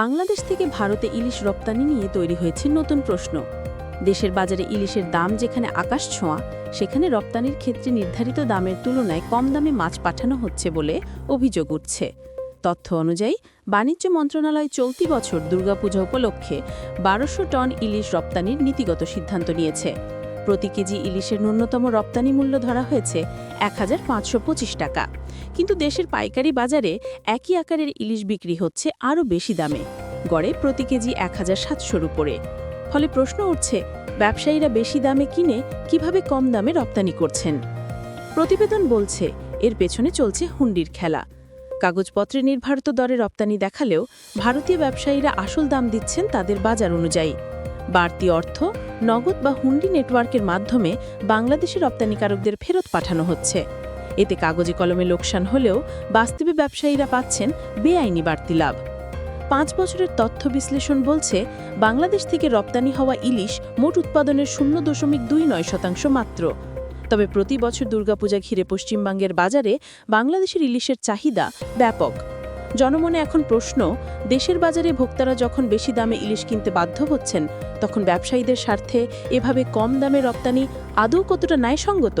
বাংলাদেশ থেকে ভারতে ইলিশ রপ্তানি নিয়ে তৈরি হয়েছে নতুন প্রশ্ন। দেশের বাজারে ইলিশের দাম যেখানে আকাশ ছোঁয়া, সেখানে রপ্তানির ক্ষেত্রে নির্ধারিত দামের তুলনায় কম দামে মাছ পাঠানো হচ্ছে বলে অভিযোগ উঠছে। তথ্য অনুযায়ী, বাণিজ্য মন্ত্রণালয় চলতি বছর দুর্গাপূজা উপলক্ষে বারোশো টন ইলিশ রপ্তানির নীতিগত সিদ্ধান্ত নিয়েছে। প্রতি কেজি ইলিশের ন্যূনতম রপ্তানি মূল্য ধরা হয়েছে এক হাজার পাঁচশো পঁচিশ টাকা। কিন্তু দেশের পাইকারি বাজারে একই আকারের ইলিশ বিক্রি হচ্ছে আরও বেশি দামে। গড়ে প্রতি কেজি এক হাজার সাতশোর উপরে। ফলে প্রশ্ন উঠছে, ব্যবসায়ীরা বেশি দামে কিনে কীভাবে কম দামে রপ্তানি করছেন? প্রতিবেদন বলছে, এর পেছনে চলছে হুন্ডির খেলা। কাগজপত্রে নির্ধারিত দরে রপ্তানি দেখালেও ভারতীয় ব্যবসায়ীরা আসল দাম দিচ্ছেন তাদের বাজার অনুযায়ী। বাড়তি অর্থ, নগদ বা হুন্ডি নেটওয়ার্কের মাধ্যমে বাংলাদেশি রপ্তানিকারকদের ফেরত পাঠানো হচ্ছে। এতে কাগজে কলমে লোকসান হলেও বাস্তবে ব্যবসায়ীরা পাচ্ছেন বেআইনি বাড়তি লাভ। পাঁচ বছরের তথ্য বিশ্লেষণ বলছে, বাংলাদেশ থেকে রপ্তানি হওয়া ইলিশ মোট উৎপাদনের শূন্য দশমিক দুই নয় শতাংশ মাত্র। তবে প্রতি বছর দুর্গাপূজা ঘিরে পশ্চিমবঙ্গের বাজারে বাংলাদেশের ইলিশের চাহিদা ব্যাপক। জনমনে এখন প্রশ্ন, দেশের বাজারে ভোক্তারা যখন বেশি দামে ইলিশ কিনতে বাধ্য হচ্ছেন, তখন ব্যবসায়ীদের স্বার্থে এভাবে কম দামে রপ্তানি আদৌ কতটা ন্যায়সঙ্গত?